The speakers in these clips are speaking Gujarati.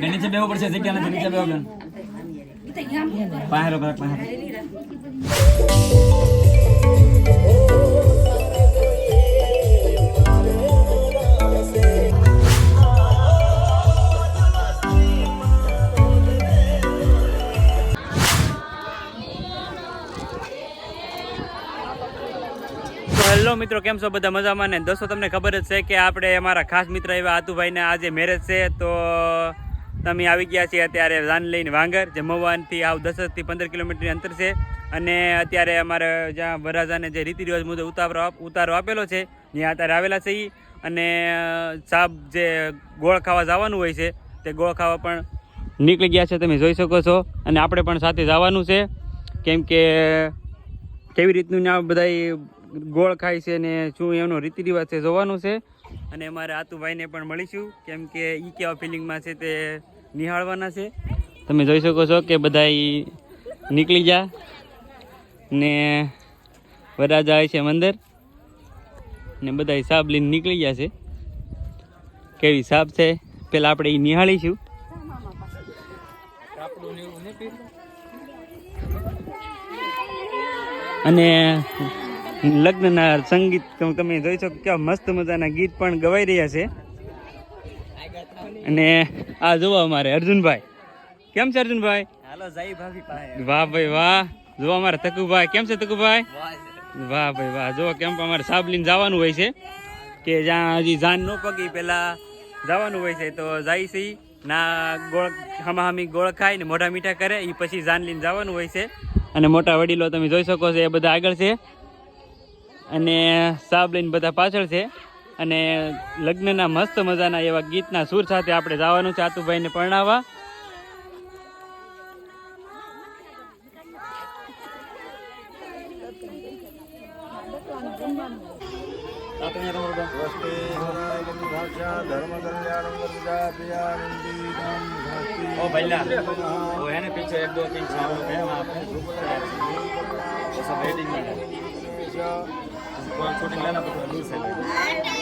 બેન નીચે બેવું પડશે, જગ્યા નથી, નીચે બેવો બેન. પાંહેરો તો હેલો મિત્રો, કેમ છો બધા મજામાં ને? દોસ્તો, તમને ખબર જ છે કે આપણે અમારા ખાસ મિત્ર એવા આતુભાઈને આજે મેરેજ છે, તો તમે આવી ગયા છીએ અત્યારે જાન લઈને વાંગર, જે મવાનથી આવ દસથી પંદર કિલોમીટરની અંતર છે. અને અત્યારે અમારે જ્યાં વરરાજાને જે રીતિ રિવાજ મુજબ ઉતારો ઉતારો આપેલો છે, ત્યાં અત્યારે આવેલા છે. અને સાબ જે ગોળ ખાવા જવાનું હોય છે, તે ગોળ ખાવા પણ નીકળી ગયા છે, તમે જોઈ શકો છો. અને આપણે પણ સાથે જવાનું છે. કેમ કે, કેવી રીતનું આ બધા ગોળ ખાય છે ને શું એમનો રીતિ રિવાજ છે, જોવાનું છે. અને અમારે આતુભાઈને પણ મળીશું. કેમ કે એ કેવા ફિલિંગમાં છે તે નિહાળવાના છે. તમે જોઈ શકો છો કે બધા નીકળી જા ને બધા જાય છે મંદિર ને બધા સાપ લઈને નીકળી ગયા છે. કેવી સાપ છે? પેલા આપણે એ નિહાળીશું. અને લગ્નના સંગીત તમે જોઈ શકો કેવા મસ્ત મજાના ગીત પણ ગવાઈ રહ્યા છે. અને આ જુઓ અમારે અર્જુનભાઈ. કેમ છે અર્જુનભાઈ? હાલો જય ભાભી વાહ ભાઈ વાહ. જુઓ અમારે તકુભાઈ. કેમ છે તકુભાઈ? વાહ ભાઈ વાહ. જુઓ કેમ અમારે સાબલીને જવાનું હોય છે. કે જ્યાં હજી જાન ન પગી પેલા જવાનું હોય છે. તો જાય છે. ના ગોળ હમાહમી ગોળ ખાય ને મોઢા મીઠા કરે એ પછી જાન લઈને જવાનું હોય છે. અને મોટા વડીલો તમે જોઈ શકો છો એ બધા આગળ છે. અને સાબ લઈને બધા પાછળ છે. અને લગ્નના મસ્ત મજાના એવા ગીતના સુર સાથે આપણે જવાનું છે આતુભાઈને પરણાવવા ओ भैया वो है ना पीछे एक दो तीन चार लोग हैं वहाँ पे वो सब वेटिंग में है हमको शूटिंग लेना तो थोड़ा दूर से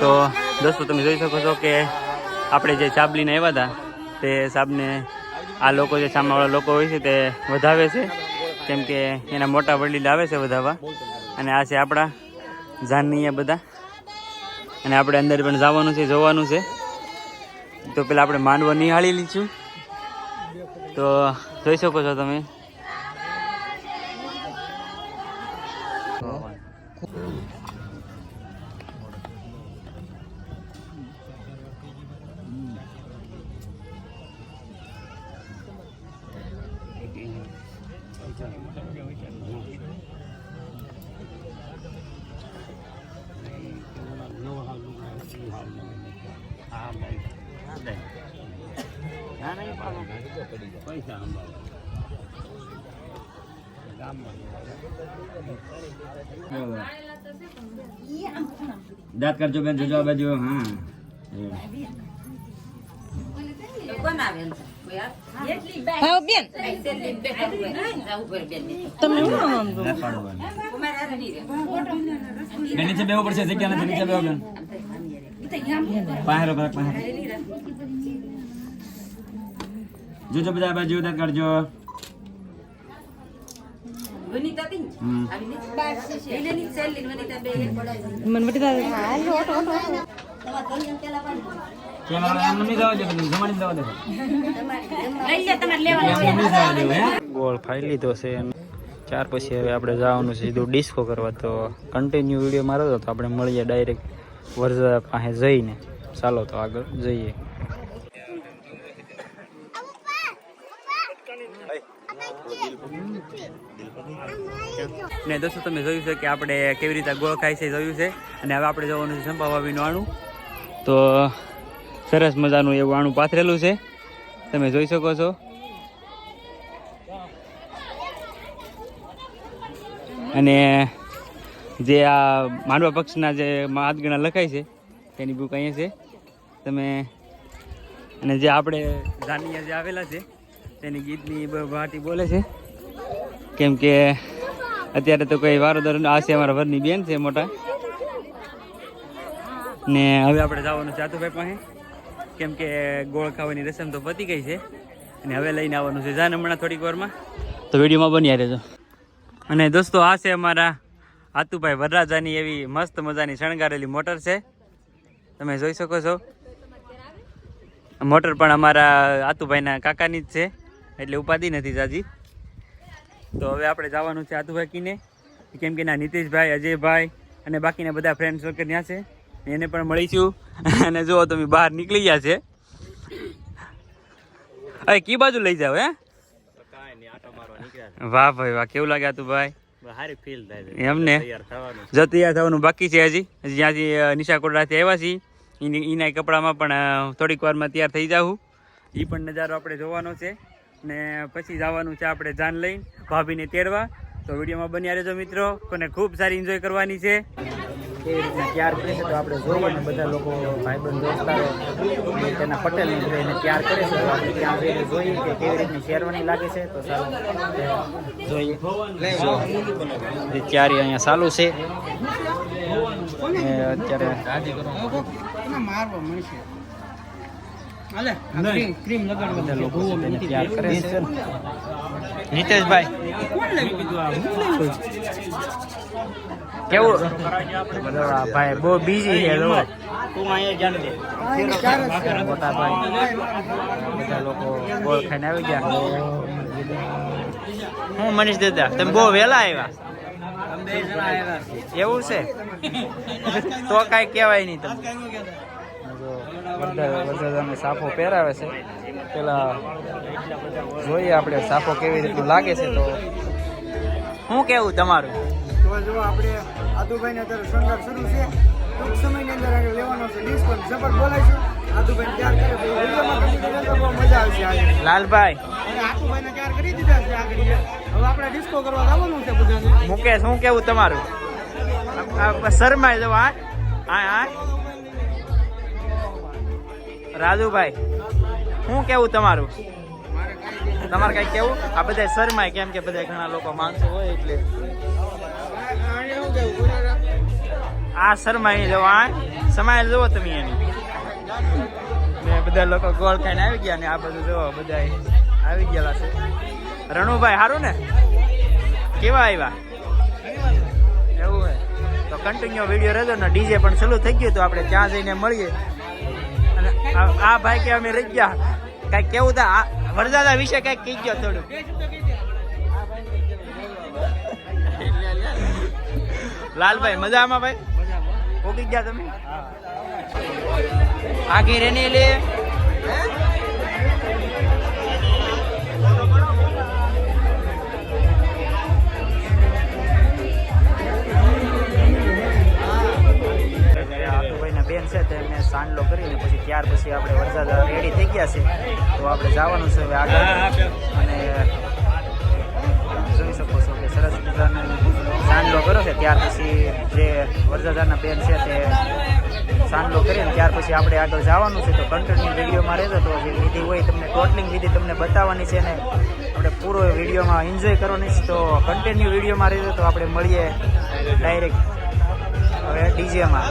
તો દોસ્તો, તમે જોઈ શકો છો કે આપણે જે ચાબલીને આવ્યા હતા, તે સાબને આ લોકો જે સામેવાળા લોકો હોય છે, તે વધાવે છે. કેમ કે એના મોટા વડીલ આવે છે વધાવવા. અને આ છે આપણા જાનની બધા. અને આપણે અંદર પણ જવાનું છે, જોવાનું છે. તો પેલા આપણે માંડવો નિહાળી લીધું તો જોઈ શકો છો તમે. દાંત કરજો બેન જોજો આ બાજુ હા હા બેન તમે હું આમ છો? દાંત પાડવાનું. બેન નીચે બેવું પડશે જગ્યા નથી નીચે બેવો બેન પાંહેરો પાસે દે બધા બાજુ જવા કરજો. ગોળ ફાઈ લીધો છે. અને ત્યાર પછી હવે આપણે જવાનું છે સીધું ડિસ્કો કરવા. તો કન્ટિન્યુ વીડિયો મારો તો આપણે મળીએ ડાયરેક્ટ વરસાદ પાસે જઈને. ચાલો તો આગળ જઈએ. ને દોસ્તો, તમે જોયું છે કે આપણે કેવી રીતે ગોળ ખાય છે જોયું છે. અને હવે આપણે જવાનું છે સંભાવાવીનું આણું. તો, સરસ મજાનું એવું આણું પાથરેલું છે. તમે જોઈ શકો છો. અને જે આ માંડવા પક્ષના જે હાથગણા લખાય છે, તેની બુક અહીંયા છે. તમે, અને જે આપણે જાનિયા જે આવેલા છે, તેની ગીતની વાટી બોલે છે. કેમ કે અત્યારે તો કોઈ વારોદર આ છે અમારા વરની બેન છે મોટા. ને હવે આપણે જવાનું છે આતુભાઈ પાસે. કેમ કે ગોળ ખાવાની રસમ તો પતી ગઈ છે. અને હવે લઈને આવવાનું છે જાન હમણાં થોડીક વારમાં. તો વિડીયોમાં બન્યા રહેજો. અને દોસ્તો, આ છે અમારા આતુભાઈ વરરાજાની એવી મસ્ત મજાની શણગારેલી મોટર છે. તમે જોઈ શકો છો. મોટર પણ અમારા આતુભાઈના કાકાની જ છે. એટલે ઉપાધિ નથી જાજી. તો હવે આપણે જવાનું છે આતુભાઈ કીને કેમ કે ના નીતિશભાઈ અજયભાઈ અને બાકીના બધા ફ્રેન્ડ સર્કલ ત્યાં છે. એને પણ મળીશું. અને જુઓ તમે બહાર નીકળી ગયા છે. અરે કી બાજુ લઈ જાવ હે? વાહ ભાઈ વાહ કેવું લાગે તું ભાઈ એમને જો તૈયાર થવાનું બાકી છે હજી. હજી જ્યાંથી નિશાકોટડાથી આવ્યા છીએ. એના કપડામાં પણ થોડીક વારમાં તૈયાર થઈ જાઉં એ પણ નજારો આપણે જોવાનો છે. ને પછી જવાનું છે આપણે જાન લઈને ભાભીને તેડવા. તો વિડીયોમાં બન્યા રહેજો મિત્રો. અને ખૂબ સારી એન્જોય કરવાની છે. કેવી રીતના તૈયાર કરે છે તો આપણે જોઈએ ને બધા લોકો ભાઈબંધ દોસ્તારો તેના પટેલ એને તૈયાર કરે છે. તો આપણે ત્યાં જઈને જોઈએ કે કેવી રીતની શેરવાની લાગે છે. તો ચાલો જોઈએ. તૈયારી અહીંયા ચાલુ છે. અત્યારે છે તેને તૈયાર કરે છે નીતેશભાઈ. કેવું? ભાઈ બહુ બીજી છે જો. તું અહીંયા જાણ દે. મોટા ભાઈ બધા લોકો ગોળ ખાઈને આવી ગયા. હું મનીષ દાદા તમે બહુ વહેલા આવ્યા. એવું છે? તો કાંઈ કહેવાય નહીં તમે વરસાદ સાફો પહેરાવે છે. પેલા જોઈએ આપણે સાફો કેવી રીતનું લાગે છે તો. શું કેવું તમારું? તો જો આપણે આદુભાઈને અત્યારે શણગાર શરૂ છે. ટૂંક સમયની અંદર આગળ લેવાનો છે ડિસ્ક પણ જબર બોલાઈશું આદુભાઈ તૈયાર કરે તો વિડીયોમાં કમ્પ્લીટ કરે બહુ મજા આવશે આજે લાલભાઈ. અને આદુભાઈને તૈયાર કરી દીધા છે આગળ હવે આપણે ડિસ્કો કરવા લાવવાનું છે બધાને. મુકેશ શું કેવું તમારું? શરમાય જવા આ આ. રાજુભાઈ શું કેવું તમારું? તમારે કઈ કેવું? આ બધા શરમાય કેમ કે બધા ઘણા લોકો માણસો હોય એટલે. આ શરમાય જો આ. સમાયેલ જુઓ તમે એની. ને બધા લોકો ગોળ ખાઈને આવી ગયા ને આ બધું જુઓ બધા આવી ગયેલા છે. રણુભાઈ સારું ને? કેવા આવ્યા? એવું હે. તો કન્ટિન્યુ વીડિયો રહેજો ને, ડીજે પણ ચાલુ થઈ ગયું તો આપણે ત્યાં જઈને મળીએ. આ- આ ભાઈ કે અમે રહી ગયા. કઈ કેવું તા વરદાદા વિશે કઈ કહી ગયો થોડું લાલભાઈ મજામાં ભાઈ? ઓગી ગયા તમે? આખી રેની લે. પછી ત્યાર પછી આપણે વરસાદ રેડી થઈ ગયા છે તો આપણે જવાનું છે હવે આગળ. અને જોઈ શકો છો કે સરસ મજાનો સાંડલો કર્યો છે. ત્યાર પછી જે વરસાદાના બેન છે તે સાંડલો કરીને ત્યાર પછી આપણે આગળ જવાનું છે. તો કન્ટિન્યુ વિડીયોમાં રહેતો તો જે વિધિ હોય તમને ટોટલિંગ વિધિ તમને બતાવવાની છે ને આપણે પૂરો વિડીયોમાં એન્જોય કરવાની છે. તો કન્ટિન્યુ વિડીયોમાં રહેતો તો આપણે મળીએ ડાયરેક્ટ હવે ડીજેમાં.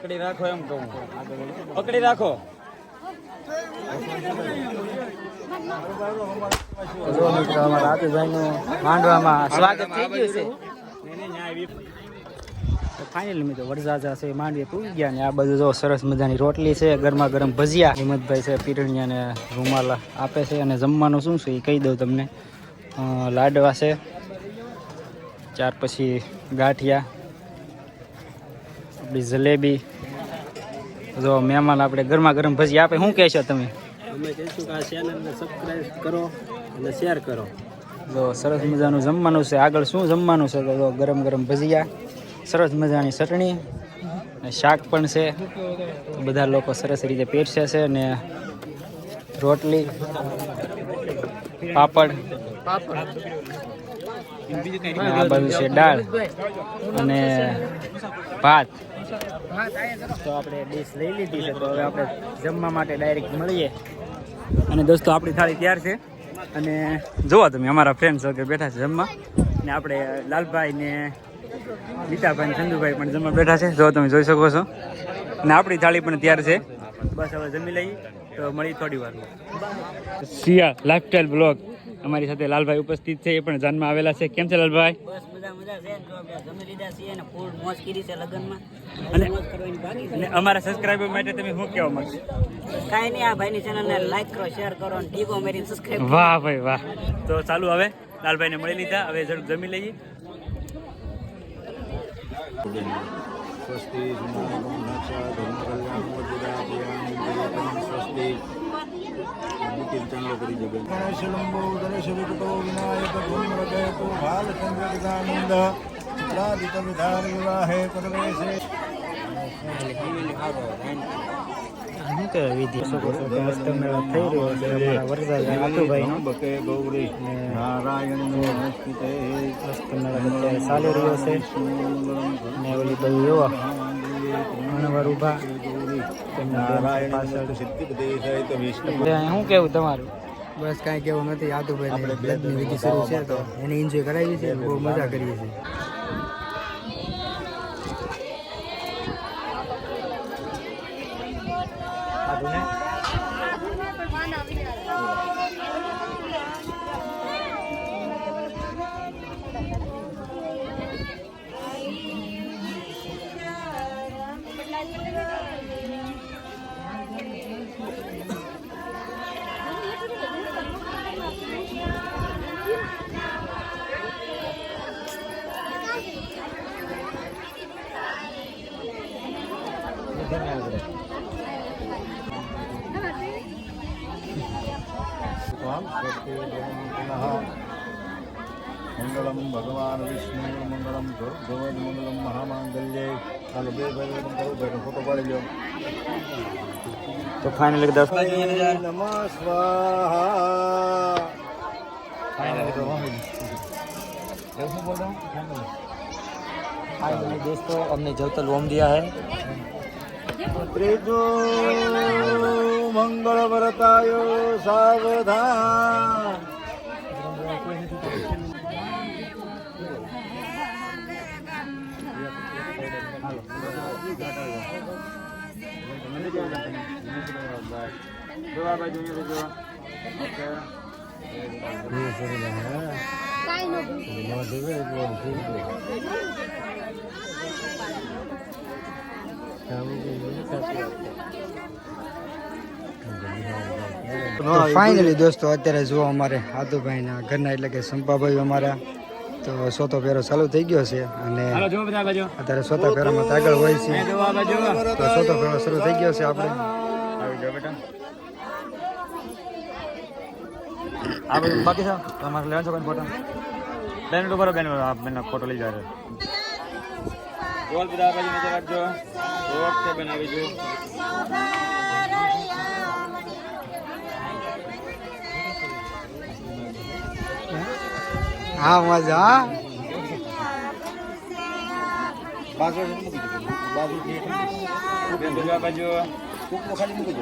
પકડી રાખો એમ કહું. પકડી રાખો. માંડવામાં ફાઇનલ મિત્રો વરસાદ છે, માંડવી પૂરી ગયા ને આ બધું જો સરસ મજાની રોટલી છે ગરમા ગરમ ભજીયા હિંમતભાઈ છે, પીરણિયા ને રૂમાલ આપે છે અને જમવાનું શું છે એ કહી દઉં તમને. લાડવા છે, ત્યાર પછી ગાંઠિયા આપણી જલેબી જો મહેમાન આપણે ગરમા ગરમ ભજીયા આપે શું કહેશો તમે? અમે કહીશું કે આ ચેનલને સબસ્ક્રાઈબ કરો અને શેર કરો. જો સરસ મજાનું જમવાનું છે. આગળ શું જમવાનું છે? તો જો ગરમ ગરમ ભજીયા સરસ મજાની ચટણી અને શાક પણ છે. બધા લોકો સરસ રીતે પેરસે છે અને રોટલી પાપડ આ બધું છે દાળ અને ભાત. તો આપણે ડીશ લઈ લીધી છે, તો હવે આપણે જમવા માટે ડાયરેક્ટ મળીએ. અને દોસ્તો, આપણી થાળી તૈયાર છે. અને જોવા તમે, અમારા ફ્રેન્ડ સર્કલ બેઠા છે જમવા. ને આપણે લાલભાઈ ને નીતાભાઈ ને ચંદુભાઈ પણ જમવા બેઠા છે. જો તમે, જોઈ શકો છો. અને આપણી થાળી પણ તૈયાર છે. બસ, હવે જમી લઈએ. તો મળી થોડી વાર. સિયા લાઈફસ્ટાઈલ બ્લોગ અમારી સાથે લાલભાઈ ઉપસ્થિત છે એ પણ જાનમાં આવેલા છે. કેમ છે લાલભાઈ? બસ મજા મજા છે. જમી લીધા છીએ અને ફૂલ મોજ કરી છે લગ્નમાં. અને મોજ કરવાની બાકી છે. અને અમારા સબસ્ક્રાઈબર માટે તમે શું કહેવા માંગશો? કાંઈ નહીં આ ભાઈની ચેનલને લાઈક કરો શેર કરો અને ટીકો મેરીને સબસ્ક્રાઇબ વાહ ભાઈ વાહ. તો ચાલુ હવે લાલભાઈને મળી લીધા. હવે ઝડપ જમી લઈએ. સ્વસ્તિ સ્વસ્તિ ગણેશ લંબો ગણેશ વિકટો વિનાયક ધૂમ્રજયતો ભાલચંદ્ર લાદિત વિધાન વિવાહે પરમેશે શું કે વિધિ શકો છો કે મસ્ત થઈ રહ્યો છે. અમારા વરસાદ આતુભાઈનો બકે ગૌરી. નારાયણ નમસ્તે મસ્ત અત્યારે ચાલી રહ્યો છે. ને ઓલી બધું જોવો ઘણવાર ઊભા તેમના બેન પાછળ એટલે શું કેવું તમારું? બસ કાંઈ કેવું નથી આતુભાઈ આપણે વિધિ શરૂ છે તો એને એન્જોય કરાવી છે બહુ મજા કરીએ છીએ. મંગળમ ભગવાન વિષ્ણુ મંગળમ ભગવદ મંગળમ મહામાંગલ્ય ચાલો બે ભાઈ કરો ભાઈ ફોટો પાડી લો તો ફાઇનલી દસ નમઃ સ્વાહા ફાઇનલી તો શું બોલ રહા ફાઇનલી દોસ્તો અમને જવતલ ઓમ દિયા હે ત્રીજો મંગળ વરતાયો સાવધાન જોવા બાજુ જોવા તો ફાઇનલી દોસ્તો અત્યારે જો અમારે આદુભાઈના ઘરના એટલે કે સંપાભાઈ અમારા. તો સોતો ફેરો ચાલુ થઈ ગયો છે અને અત્યારે સોતા ફેરામાં આગળ હોય છે. તો સોતો ફેરો શરૂ થઈ ગયો છે આપણે. આવી જાઓ બેટા. આ બધું બાકી છે? તમારે લેવા છો કોઈ ફોટો બેન તો બરો બેન આપ બેન ફોટો લઈ જાવ ગોલ બધા બાજુ નજર રાખજો. ઓકે બેન આવી જો હા મજા બધું આ બાજુ કૂકનું ખાલી મૂકી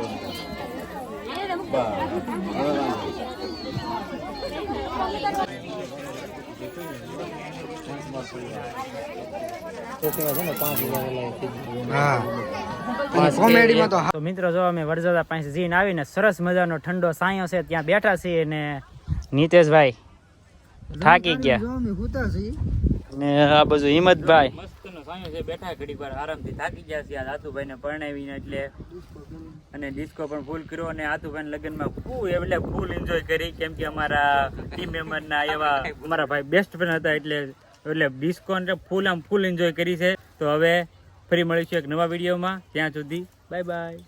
તો તો મિત્રો જો અમે વડઝોદા પાસે જઈને આવીને સરસ મજાનો ઠંડો સાયો છે ત્યાં બેઠા છીએ ને નીતેશભાઈ થાકી ગયા. ને આ બધું હિંમતભાઈ. છે બેઠા વાર આરામથી થાકી ગયા છે આ આતુભાઈને પરણાવીને એટલે. અને ડિસ્કો પણ ફૂલ કર્યો અને આતુભાઈ લગ્નમાં ફૂલ એટલે ફૂલ એન્જોય કરી કેમ કે અમારા ટીમ મેમ્બરના એવા અમારા ભાઈ બેસ્ટ ફ્રેન્ડ હતા એટલે એટલે ડિસ્કો ફૂલ આમ ફૂલ એન્જોય કરી છે. તો હવે ફરી મળીશું એક નવા વિડીયોમાં. ત્યાં સુધી બાય બાય